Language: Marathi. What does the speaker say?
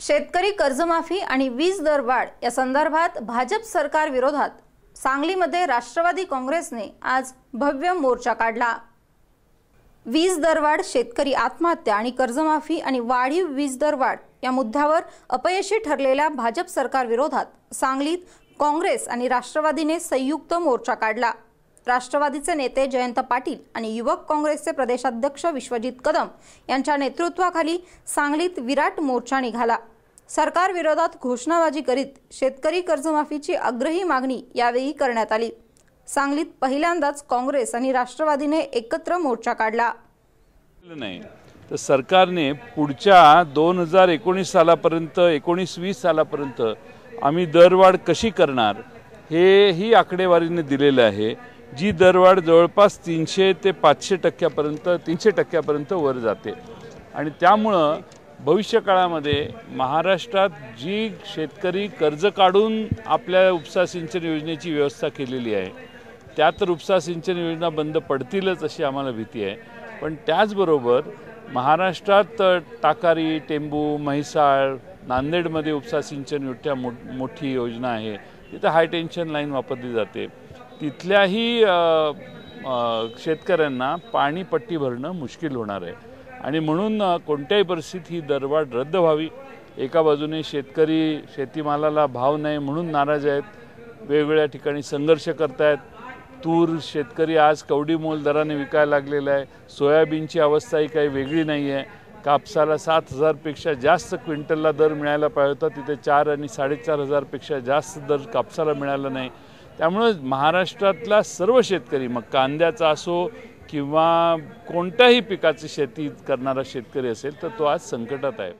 शेतकरी कर्जमाफी आणि वीज दरवाढ या संदर्भात भाजप सरकार विरोधात. सांगलीमध्ये राष्ट्रवादी काँग्रेसने आज भव्य मोर्चा काढला. वीज दरवाढ शेतकरी आत्महत्या आणि कर्जमाफी आणि वाढीव वीज दरवाढ या मुद्द्यावर अपयशी ठरलेल्या भाजप सरकार विरोधात सांगलीत काँग्रेस आणि राष्ट्रवादीने संयुक्त मोर्चा काढला. राष्ट्रवादीचे नेते जयंत पाटील आणि युवक काँग्रेसचे प्रदेशाध्यक्ष विश्वजित कदम यांच्या नेतृत्वाखाली सांगलीत विराट मोर्चा निघाला. सरकार विरोधात घोषणाबाजी करीत शेतकरी कर्जमाफीची आग्रही मागणी यावेळी करण्यात आली. सांगलीत पहिल्यांदाच काँग्रेस आणि राष्ट्रवादीने एकत्र मोर्चा काढला. नाही तर सरकारने पुढच्या दोन हजार एकोणीस सालापर्यंत एकोणीस वीस सालापर्यंत आम्ही दरवाढ कशी करणार हे ही आकडेवारीने दिलेलं आहे. जी दरवाढ जवळपास तीनशे ते पाचशे टक्क्यापर्यंत तीनशे टक्क्यापर्यंत वर जाते. आणि त्यामुळं भविष्य काळामध्ये महाराष्ट्रात जी शेतकरी कर्ज काढून आपल्या उपसा सिंचन योजनेची व्यवस्था केलेली आहे त्या तर उपसा सिंचन योजना बंद पडतीलच अशी आम्हाला भीती आहे. पण त्याचबरोबर महाराष्ट्रात टाकारी टेंबू म्हैसाळ नांदेडमध्ये उपसा सिंचन मोठ्या मो मोठी योजना आहे. तिथं हाय टेन्शन लाईन वापरली जाते. तिथल्याही शेतकऱ्यांना पाणीपट्टी भरणं मुश्किल होणार आहे. आणि म्हणून कोणत्याही परिस्थितीत ही दरवाढ रद्द व्हावी. एका बाजूने शेतकरी शेतीमालाला भाव नाही म्हणून नाराज आहेत. वेगवेगळ्या ठिकाणी संघर्ष करतायत. तूर शेतकरी आज कवडी मोल दराने विकायला लागलेला आहे. सोयाबीनची अवस्था ही काही वेगळी नाही आहे कापसाला सात हजारपेक्षा जास्त क्विंटलला दर मिळायला पाहिजे होता. तिथे चार आणि साडेचार हजारपेक्षा जास्त दर कापसाला मिळाला नाही. त्यामुळं महाराष्ट्रातला सर्व शेतकरी मग कांद्याचा असो किंवा कोणत्याही पिकाची शेती करणारा शेतकरी असेल तर तो आज संकटात आहे.